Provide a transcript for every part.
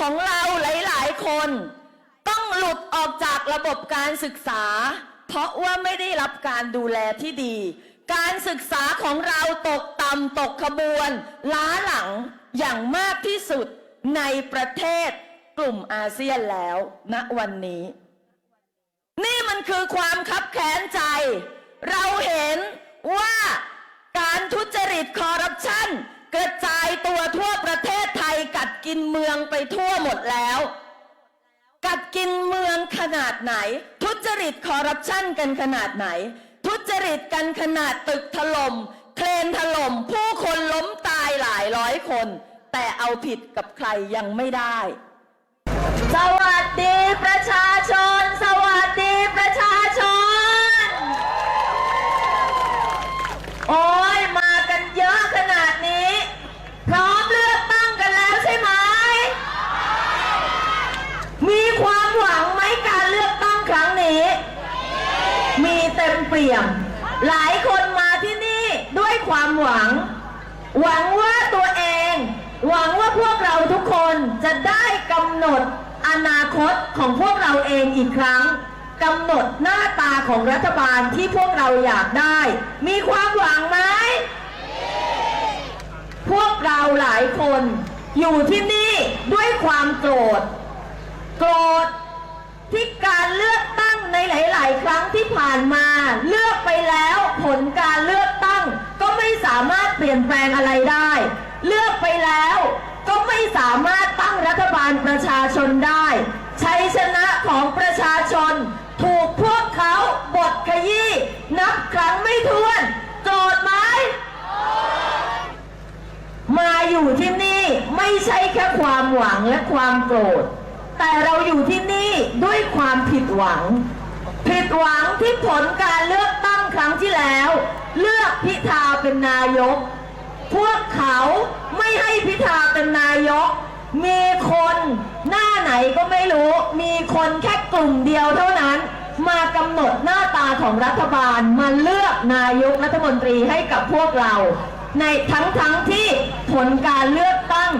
ของเราหลาย ๆ คน ต้องหลุดออกจากระบบการศึกษา เพราะว่าไม่ได้รับการดูแลที่ดี การศึกษาของเราตกต่ำตกขบวน ล้าหลังอย่างมากที่สุดในประเทศกลุ่มอาเซียนแล้วณวันนี้ นี่มันคือความคับแค้นใจ เราเห็นว่าการทุจริตคอร์รัปชัน กระจายตัวทั่วประเทศไทยกัดกินเมืองไปทั่วหมดแล้ว กัดกินเมืองขนาดไหน ทุจริตคอร์รัปชันกันขนาดไหน ทุจริตกันขนาดตึกถล่มเครนถล่มผู้คนล้มตายหลายร้อยคน แต่เอาผิดกับใครยังไม่ได้ สวัสดีประชาชน สวัสดีประชาชน โอ้ยมากันเยอะขนาดนี้ พร้อมเลือกตั้งกันแล้วใช่ไหม มีความหวังไหมการเลือกตั้งครั้งนี้ มี เต็มเปี่ยม หลายคนมาที่นี่ด้วยความหวัง หวังว่าตัวเอง หวังว่าพวกเราทุกคนจะได้กำหนดอนาคตของพวกเราเองอีกครั้งกำหนดหน้าตาของรัฐบาลที่พวกเราอยากได้ มีความหวังไหม พวกเราหลายคนอยู่ที่นี่ด้วยความโกรธ โกรธ ที่การเลือกตั้งในหลาย ๆ ครั้งที่ผ่านมา เลือกไปแล้วผลการเลือกตั้ง ก็ไม่สามารถเปลี่ยนแปลงอะไรได้ เลือกไปแล้วก็ไม่สามารถตั้งรัฐบาลประชาชนได้ชัยชนะของประชาชน ถูกพวกเขาบทขยี้นับครั้งไม่ถ้วนโกรธไหมมาอยู่ที่นี่ไม่ใช่แค่ความหวังและความโกรธ แต่เราอยู่ที่นี่ด้วยความผิดหวัง ผิดหวังที่ผลการเลือกตั้งครั้งที่แล้ว เลือกพิธาเป็นนายก พวกเขาไม่ให้พิธาเป็นนายก มีคนหน้าไหนก็ไม่รู้ มีคนแค่กลุ่มเดียวเท่านั้น มากำหนดหน้าตาของรัฐบาลมาเลือกนายกรัฐมนตรีให้กับพวกเรา ในทั้งทั้งๆที่ผลการเลือกตั้ง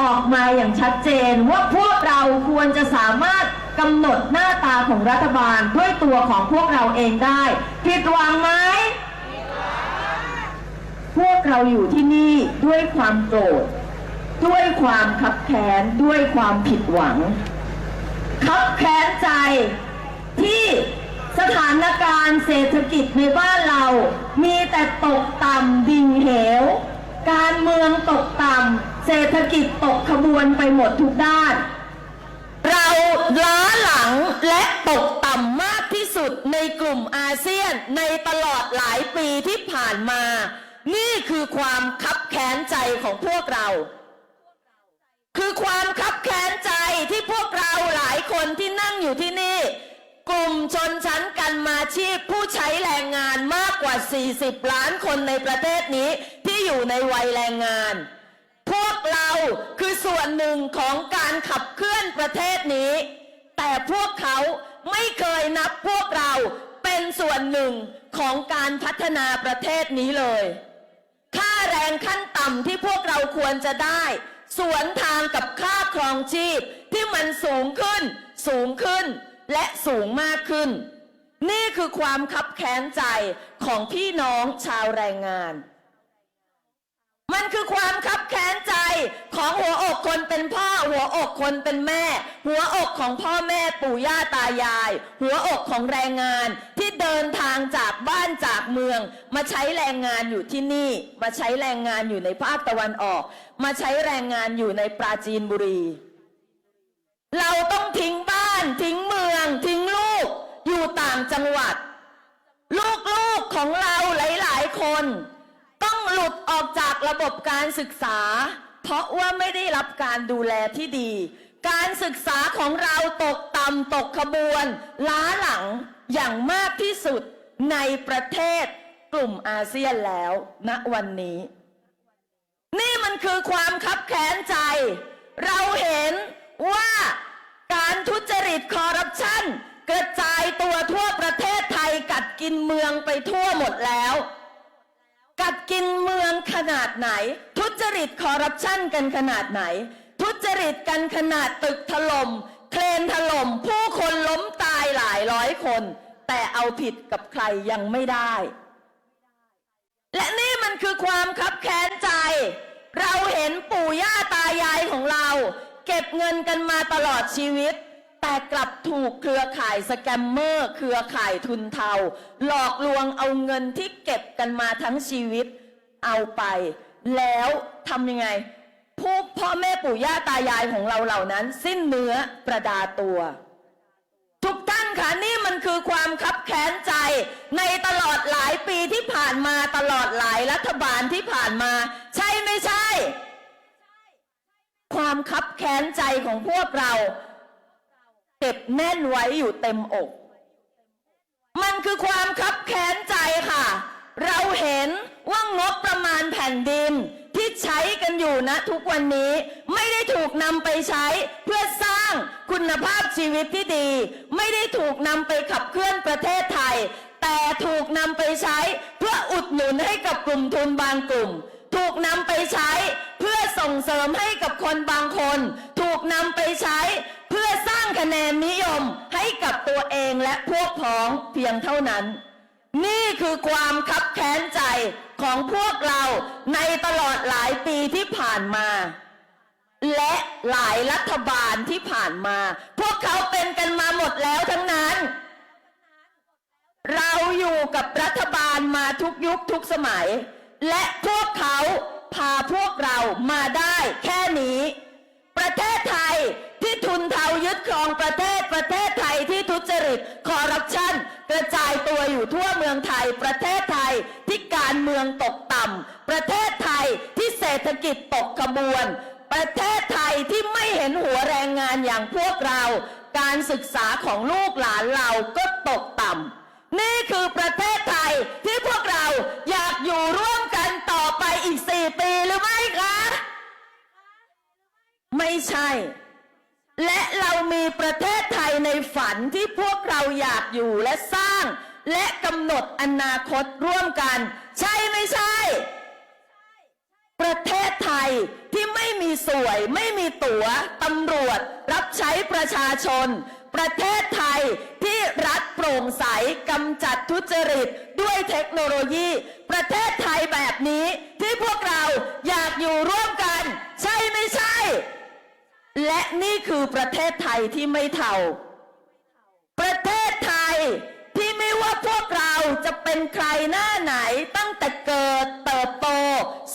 ออกมาอย่างชัดเจนว่าพวกเราควรจะสามารถกำหนดหน้าตาของรัฐบาลด้วยตัวของพวกเราเองได้ผิดหวังไหมพวกเราอยู่ที่นี่ด้วยความโกรธ ด้วยความขับแค้นด้วยความผิดหวังขับแค้นใจที่สถานการณ์เศรษฐกิจในบ้านเรา มีแต่ตกต่ำดิ่งเหว การเมืองตกต่ำเศรษฐกิจตกขบวนไปหมดทุกด้าน เราล้าหลังและตกต่ำมากที่สุดในกลุ่มอาเซียนในตลอดหลายปีที่ผ่านมา นี่คือความคับแค้นใจของพวกเรา คือความคับแค้นใจที่พวกเราหลายคนที่นั่งอยู่ที่นี่ กลุ่มชนชั้นกันมาชีพผู้ใช้แรงงานมากกว่า 40 ล้านคนในประเทศนี้ที่อยู่ในวัยแรงงาน พวกเราคือส่วนหนึ่งของการขับเคลื่อนประเทศนี้ แต่พวกเขาไม่เคยนับพวกเราเป็นส่วนหนึ่งของการพัฒนาประเทศนี้เลย ค่าแรงขั้นต่ำที่พวกเราควรจะได้ สวนทางกับค่าครองชีพที่มันสูงขึ้นสูงขึ้น และสูงมากขึ้น นี่คือความคับแค้นใจของพี่น้องชาวแรงงาน มันคือความคับแค้นใจของหัวอกคนเป็นพ่อ หัวอกคนเป็นแม่ หัวอกของพ่อแม่ปู่ย่าตายาย หัวอกของแรงงานที่เดินทางจากบ้านจากเมือง มาใช้แรงงานอยู่ที่นี่ มาใช้แรงงานอยู่ในภาคตะวันออก มาใช้แรงงานอยู่ในปราจีนบุรี เราต้องทิ้งบ้านทิ้งเมือง ทิ้งลูกอยู่ต่างจังหวัด ลูกๆของเราหลายๆคน ต้องหลุดออกจากระบบการศึกษา เพราะว่าไม่ได้รับการดูแลที่ดี การศึกษาของเราตกต่ำตกขบวน ล้าหลังอย่างมากที่สุดในประเทศกลุ่มอาเซียนแล้วณวันนี้ นี่มันคือความคับแค้นใจ เราเห็นว่าการทุจริตคอร์รัปชันกระจาย ตัวทั่วประเทศไทยกัดกินเมืองไปทั่วหมดแล้ว กัดกินเมืองขนาดไหน ทุจริตคอร์รัปชันกันขนาดไหน ทุจริตกันขนาดตึกถล่มเครนถล่มผู้คนล้มตายหลายร้อยคน แต่เอาผิดกับใครยังไม่ได้ และนี่มันคือความคับแค้นใจ เราเห็นปู่ย่าตายายของเรา เก็บเงินกันมาตลอดชีวิต แต่กลับถูกเครือข่ายสแกมเมอร์ เครือข่ายทุนเทา หลอกลวงเอาเงินที่เก็บกันมาทั้งชีวิตเอาไป แล้วทำยังไงผู้พ่อแม่ปู่ย่าตายายของเราเหล่านั้น สิ้นเนื้อประดาตัว ทุกท่านค่ะนี่มันคือความคับแค้นใจ ในตลอดหลายปีที่ผ่านมาตลอดหลายรัฐบาลที่ผ่านมา ใช่ไม่ใช่ ความคับแค้นใจของพวกเรา เก็บแน่นไว้อยู่เต็มอก มันคือความคับแค้นใจค่ะ เราเห็นว่างบประมาณแผ่นดินที่ใช้กันอยู่นะทุกวันนี้ไม่ได้ถูกนำไปใช้เพื่อสร้างคุณภาพชีวิตที่ดี ไม่ได้ถูกนำไปขับเคลื่อนประเทศไทย แต่ถูกนำไปใช้เพื่ออุดหนุนให้กับกลุ่มทุนบางกลุ่ม ถูกนำไปใช้เพื่อส่งเสริมให้กับคนบางคน ถูกนำไปใช้เคะแนนนิยมให้กับตัวเองและพวกพ้องเพียงเท่านั้น นี่คือความคับแค้นใจของพวกเราในตลอดหลายปีที่ผ่านมา และหลายรัฐบาลที่ผ่านมา พวกเขาเป็นกันมาหมดแล้วทั้งนั้น เราอยู่กับรัฐบาลมาทุกยุคทุกสมัย และพวกเขาพาพวกเรามาได้แค่นี้ ประเทศไทย ที่ทุนเทายึดครองประเทศประเทศไทยที่ทุจริตคอร์รัปชันกระจายตัวอยู่ทั่วเมืองไทย ประเทศไทยที่การเมืองตกต่ำประเทศไทยที่เศรษฐกิจตกกระบวน ประเทศไทยที่ไม่เห็นหัวแรงงานอย่างพวกเรา การศึกษาของลูกหลานเราก็ตกต่ำนี่คือประเทศไทยที่พวกเราอยากอยู่ร่วมกันต่อไปอีกสี่ปีหรือไม่คะ ไม่ใช่ และเรามีประเทศไทยในฝันที่พวกเราอยากอยู่และสร้าง และกำหนดอนาคตร่วมกัน ใช่ไม่ใช่ ประเทศไทยที่ไม่มีสวยไม่มีตั๋วตำรวจ รับใช้ประชาชน ประเทศไทยที่รัฐโปร่งใสกำจัดทุจริตด้วยเทคโนโลยี ประเทศไทยแบบนี้ที่พวกเราอยากอยู่ร่วมกัน ใช่ไม่ใช่ และนี่คือประเทศไทยที่ไม่เท่า ประเทศไทยที่ไม่ว่าพวกเราจะเป็นใครหน้าไหนตั้งแต่เกิดเติบโต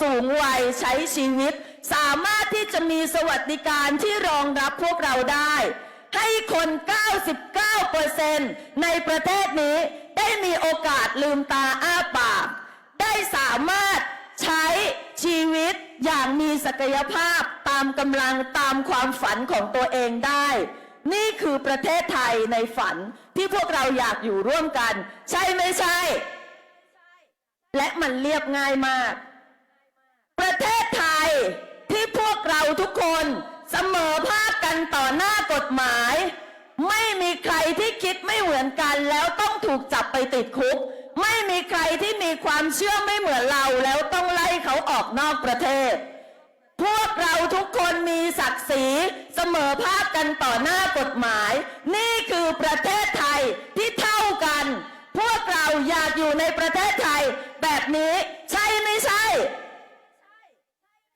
สูงวัยใช้ชีวิต สามารถที่จะมีสวัสดิการที่รองรับพวกเราได้ ให้คน 99%ในประเทศนี้ได้มีโอกาสลืมตาอ้าปาก ได้สามารถใช้ชีวิต อย่างมีศักยภาพตามกำลังตามความฝันของตัวเองได้ นี่คือประเทศไทยในฝันที่พวกเราอยากอยู่ร่วมกัน ใช่ไม่ใช่ และมันเรียบง่ายมาก ประเทศไทยที่พวกเราทุกคนเสมอภาคกันต่อหน้ากฎหมาย ไม่มีใครที่คิดไม่เหมือนกันแล้วต้องถูกจับไปติดคุก ไม่มีใครที่มีความเชื่อไม่เหมือนเราแล้วต้องไล่เขาออกนอกประเทศ พวกเราทุกคนมีศักดิ์ศรีเสมอภาคกันต่อหน้ากฎหมาย นี่คือประเทศไทยที่เท่ากัน พวกเราอยากอยู่ในประเทศไทย แบบนี้ใช่ไม่ใช่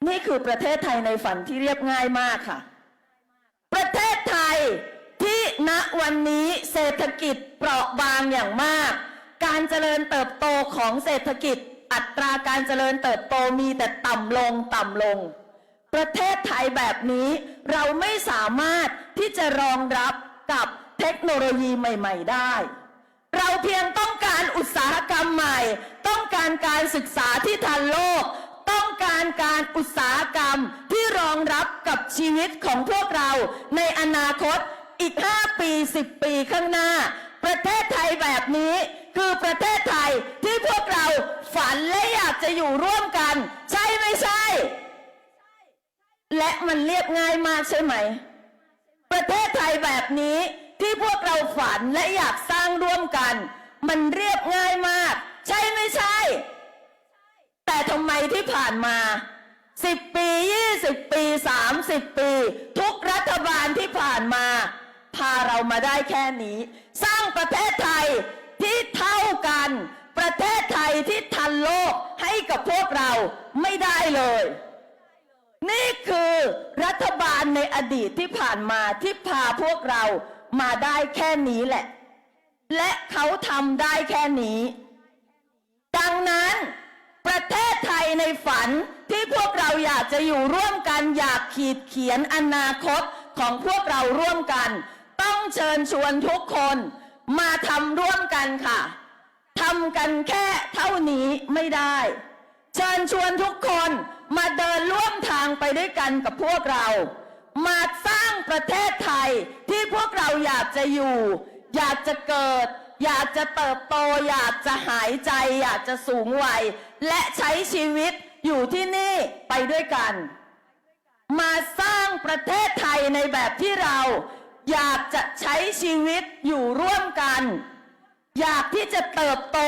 นี่คือประเทศไทยในฝันที่เรียบง่ายมากค่ะ ณวันนี้เศรษฐกิจเปราะบางอย่างมาก การเจริญเติบโตของเศรษฐกิจ อัตราการเจริญเติบโตมีแต่ต่ำลงต่ำลง ประเทศไทยแบบนี้เราไม่สามารถที่จะรองรับกับเทคโนโลยีใหม่ ๆ ได้ เราเพียงต้องการอุตสาหกรรมใหม่ ต้องการการศึกษาที่ทันโลก ต้องการการอุตสาหกรรมที่รองรับกับชีวิตของพวกเราในอนาคต อีก 5 ปี 10 ปีข้างหน้า ประเทศไทยแบบนี้ คือประเทศไทยที่พวกเราฝันและอยากจะอยู่ร่วมกัน ใช่ไม่ใช่ และมันเรียบง่ายมากใช่ไหม ประเทศไทยแบบนี้ที่พวกเราฝันและอยากสร้างร่วมกัน มันเรียบง่ายมาก ใช่ไม่ใช่ แต่ทำไมที่ผ่านมา10ปี20ปี30ปี ทุกรัฐบาลที่ผ่านมา พาเรามาได้แค่นี้ สร้างประเทศไทยที่เท่ากัน ประเทศไทยที่ทันโลกให้กับพวกเราไม่ได้เลย นี่คือรัฐบาลในอดีตที่ผ่านมาที่พาพวกเรามาได้แค่นี้แหละ และเขาทำได้แค่นี้ ดังนั้นประเทศไทยในฝันที่พวกเราอยากจะอยู่ร่วมกันอยากขีดเขียนอนาคตของพวกเราร่วมกัน ต้องเชิญชวนทุกคนมาทำร่วมกันค่ะทำกันแค่เท่านี้ไม่ได้ เชิญชวนทุกคนมาเดินร่วมทางไปด้วยกันกับพวกเรา มาสร้างประเทศไทยที่พวกเราอยากจะอยู่ อยากจะเกิด อยากจะเติบโต อยากจะหายใจ อยากจะสูงวัย และใช้ชีวิตอยู่ที่นี่ไปด้วยกัน มาสร้างประเทศไทยในแบบที่เรา อยากจะใช้ชีวิตอยู่ร่วมกัน อยากที่จะเติบโต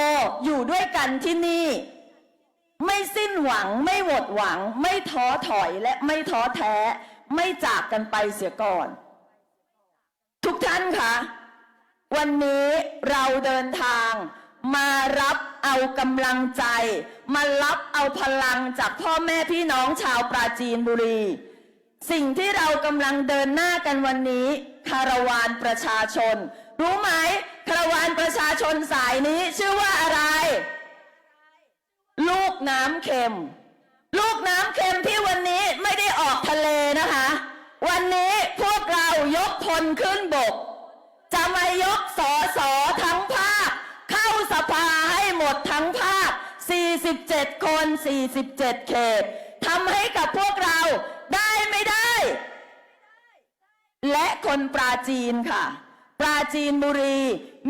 อยู่ด้วยกันที่นี่ ไม่สิ้นหวังไม่หมดหวัง ไม่ท้อถอยและไม่ท้อแท้ ไม่จากกันไปเสียก่อน ทุกท่านคะวันนี้เราเดินทาง มารับเอากำลังใจ มารับเอาพลังจากพ่อแม่พี่น้องชาวปราจีนบุรี สิ่งที่เรากำลังเดินหน้ากันวันนี้คาราวานประชาชน รู้ไหมคาราวานประชาชนสายนี้ชื่อว่าอะไร ลูกน้ำเค็ม ลูกน้ำเค็มที่วันนี้ไม่ได้ออกทะเลนะคะ วันนี้พวกเรายกพลขึ้นบก จะมายกสอสอทั้งภาค เข้าสภาให้หมดทั้งภาค 47 คน 47 เขตทำให้กับพวกเรา ได้ไม่ได้ และคนปราจีนค่ะ ปราจีนบุรี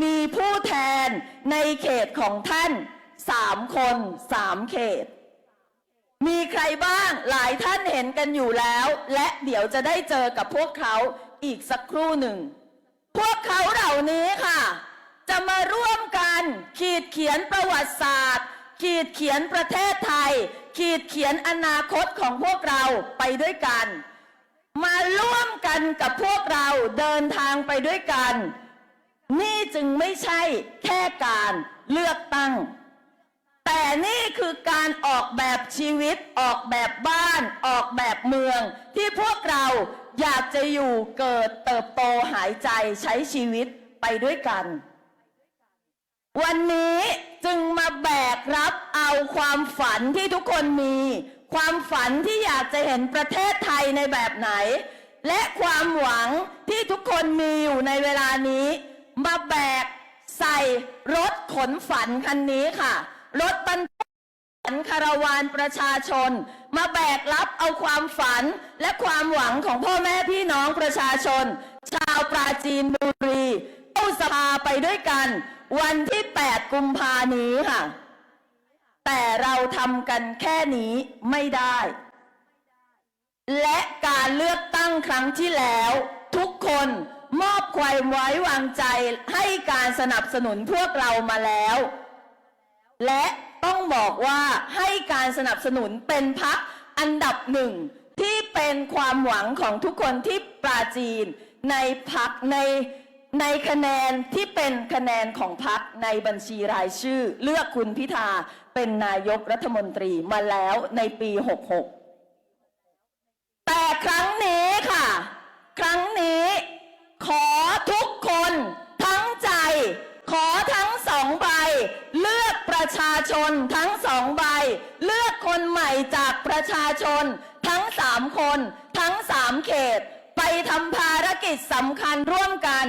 มีผู้แทนในเขตของท่านสามคนสามเขต มีใครบ้างหลายท่านเห็นกันอยู่แล้ว และเดี๋ยวจะได้เจอกับพวกเขาอีกสักครู่หนึ่ง พวกเขาเหล่านี้ค่ะ จะมาร่วมกันขีดเขียนประวัติศาสตร์ ขีดเขียนประเทศไทย ขีดเขียนอนาคตของพวกเราไปด้วยกัน มาร่วมกันกับพวกเราเดินทางไปด้วยกัน นี่จึงไม่ใช่แค่การเลือกตั้ง แต่นี่คือการออกแบบชีวิต ออกแบบบ้าน ออกแบบเมือง ที่พวกเราอยากจะอยู่เกิดเติบโตหายใจใช้ชีวิตไปด้วยกัน วันนี้จึงมาแบกรับเอาความฝันที่ทุกคนมี ความฝันที่อยากจะเห็นประเทศไทยในแบบไหน และความหวังที่ทุกคนมีอยู่ในเวลานี้ มาแบกใส่รถขนฝันคันนี้ค่ะ รถบรรทุกฝันคาราวานประชาชน มาแบกรับเอาความฝันและความหวังของพ่อแม่พี่น้องประชาชน ชาวปราจีนบุรีเข้าสภาไปด้วยกัน วันที่ 8 กุมภานี้ค่ะ แต่เราทำกันแค่นี้ไม่ได้ และการเลือกตั้งครั้งที่แล้ว ทุกคนมอบความไว้วางใจให้การสนับสนุนพวกเรามาแล้ว และต้องบอกว่าให้การสนับสนุนเป็นพักอันดับหนึ่งที่เป็นความหวังของทุกคนที่ปราจีนในพักใน ในคะแนนที่เป็นคะแนนของพักในบัญชีรายชื่อ เลือกคุณพิธาเป็นนายกรัฐมนตรีมาแล้วในปี 66 แต่ครั้งนี้ค่ะ ครั้งนี้ขอทุกคนทั้งใจ ขอทั้งสองใบ เลือกประชาชนทั้งสองใบ เลือกคนใหม่จากประชาชน ทั้งสามคน ทั้งสามเขต ไปทำภารกิจสำคัญร่วมกัน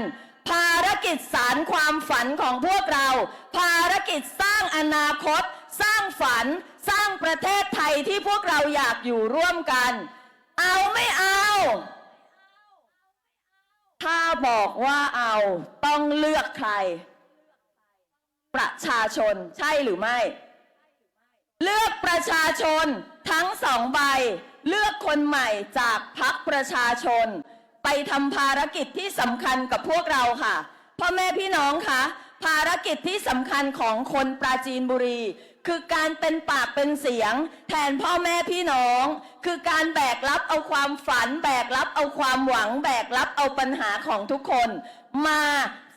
ภารกิจสารความฝันของพวกเรา ภารกิจสร้างอนาคต สร้างฝัน สร้างประเทศไทยที่พวกเราอยากอยู่ร่วมกัน เอาไม่เอา ถ้าบอกว่าเอาต้องเลือกใคร ประชาชนใช่หรือไม่ เลือกประชาชนทั้งสองใบ เลือกคนใหม่จากพักประชาชน ไปทำภารกิจที่สำคัญกับพวกเราค่ะพ่อแม่พี่น้องคะภารกิจที่สำคัญของคนปราจีนบุรี คือการเป็นปากเป็นเสียง แทนพ่อแม่พี่น้อง คือการแบกรับเอาความฝัน แบกรับเอาความหวัง แบกรับเอาปัญหาของทุกคน มา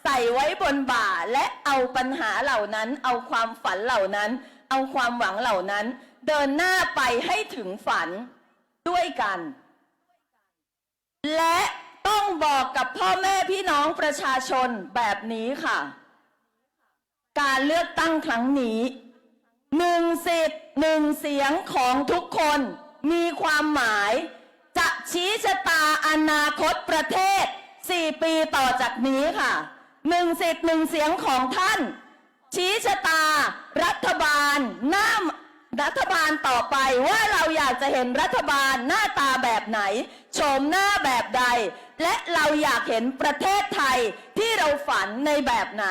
ใส่ไว้บนบ่าและเอาปัญหาเหล่านั้น เอาความฝันเหล่านั้น เอาความหวังเหล่านั้น เดินหน้าไปให้ถึงฝันด้วยกัน และต้องบอกกับพ่อแม่พี่น้องประชาชนแบบนี้ค่ะ การเลือกตั้งครั้งนี้หนึ่งสิทธิ์หนึ่งเสียงของทุกคนมีความหมาย จะชี้ชะตาอนาคตประเทศ 4 ปีต่อจากนี้ค่ะหนึ่งสิทธิ์หนึ่งเสียงของท่าน ชี้ชะตา รัฐบาลหน้า รัฐบาลต่อไปว่าเราอยากจะเห็นรัฐบาลหน้าตาแบบไหนโฉมหน้าแบบใด และเราอยากเห็นประเทศไทยที่เราฝันในแบบไหน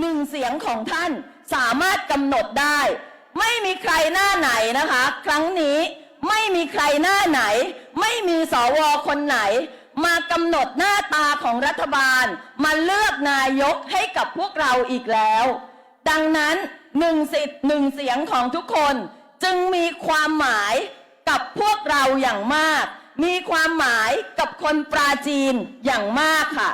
หนึ่งเสียงของท่านสามารถกำหนดได้ ไม่มีใครหน้าไหนนะคะ ครั้งนี้ไม่มีใครหน้าไหน ไม่มีสวคนไหน มากำหนดหน้าตาของรัฐบาล มาเลือกนายกให้กับพวกเราอีกแล้ว ดังนั้นหนึ่งสิทธิ์หนึ่งเสียงของทุกคนจึงมีความหมายกับพวกเราอย่างมาก มีความหมายกับคนปราจีนอย่างมากค่ะ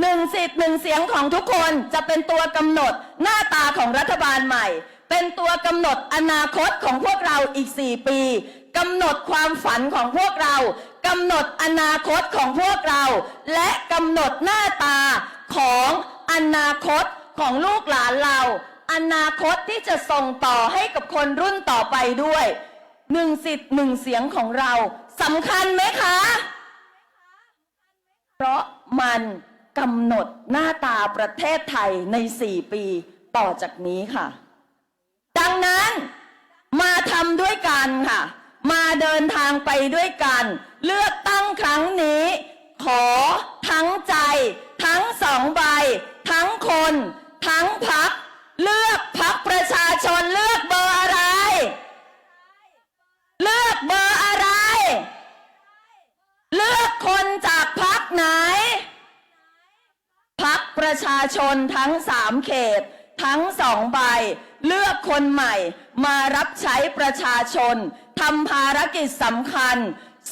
หนึ่งสิทธิ์หนึ่งเสียงของทุกคนจะเป็นตัวกำหนดหน้าตาของรัฐบาลใหม่ เป็นตัวกำหนดอนาคตของพวกเราอีก 4 ปีกำหนดความฝันของพวกเรากำหนดอนาคตของพวกเรา และกำหนดหน้าตาของอนาคต ของลูกหลานเรา อนาคตที่จะส่งต่อให้กับคนรุ่นต่อไปด้วยหนึ่งสิทธิ์หนึ่งเสียงของเราสำคัญไหมคะ เพราะมันกำหนดหน้าตาประเทศไทยใน 4 ปีต่อจากนี้ค่ะ ดังนั้นมาทำด้วยกันค่ะ มาเดินทางไปด้วยกัน เลือกตั้งครั้งนี้ ขอทั้งใจ ทั้งสองใบ ทั้งคน ทั้งพักเลือกพักประชาชนเลือกเบอร์อะไร เลือกเบอร์อะไร เลือกคนจากพักไหน พักประชาชนทั้งสามเขต ทั้งสองใบ เลือกคนใหม่ มารับใช้ประชาชนทำภารกิจสำคัญ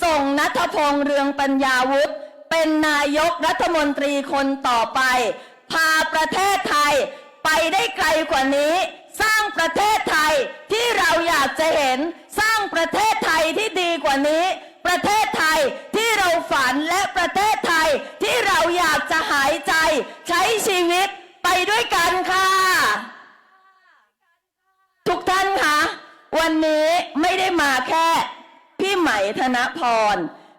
ส่งนัทพงษ์เรืองปัญญาวุฒิเป็นนายกรัฐมนตรีคนต่อไป พาประเทศไทย ไปได้ไกลกว่านี้ สร้างประเทศไทยที่เราอยากจะเห็น สร้างประเทศไทยที่ดีกว่านี้ ประเทศไทยที่เราฝันและประเทศไทยที่เราอยากจะหายใจ ใช้ชีวิตไปด้วยกันค่ะ ทุกท่านคะวันนี้ไม่ได้มาแค่พี่ไหมธนพร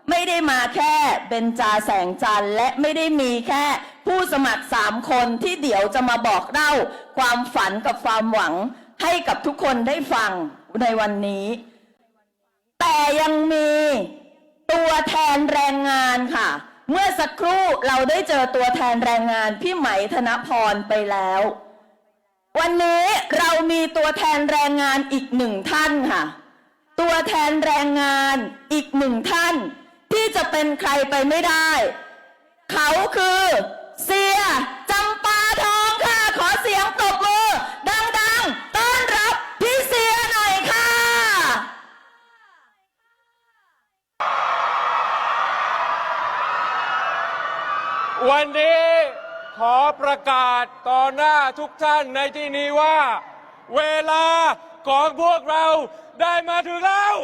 ไม่ได้มาแค่เบญจาแสงจันทร์และไม่ได้มีแค่ ผู้สมัครสามคนที่เดี๋ยวจะมาบอกเล่าความฝันกับความหวังให้กับทุกคนได้ฟังในวันนี้ แต่ยังมีตัวแทนแรงงานค่ะ เมื่อสักครู่เราได้เจอตัวแทนแรงงานพี่ไหมธนพรไปแล้ว วันนี้เรามีตัวแทนแรงงานอีกหนึ่งท่านค่ะ ตัวแทนแรงงานอีกหนึ่งท่าน ที่จะเป็นใครไปไม่ได้ เขาคือ เสียจำปาทองค่ะ ขอเสียงปรบมือ ดังๆ ต้อนรับพี่เสียหน่อยค่ะ วันนี้ขอประกาศต่อหน้าทุกท่านในที่นี้ว่า เวลาของพวกเราได้มาถึงแล้ว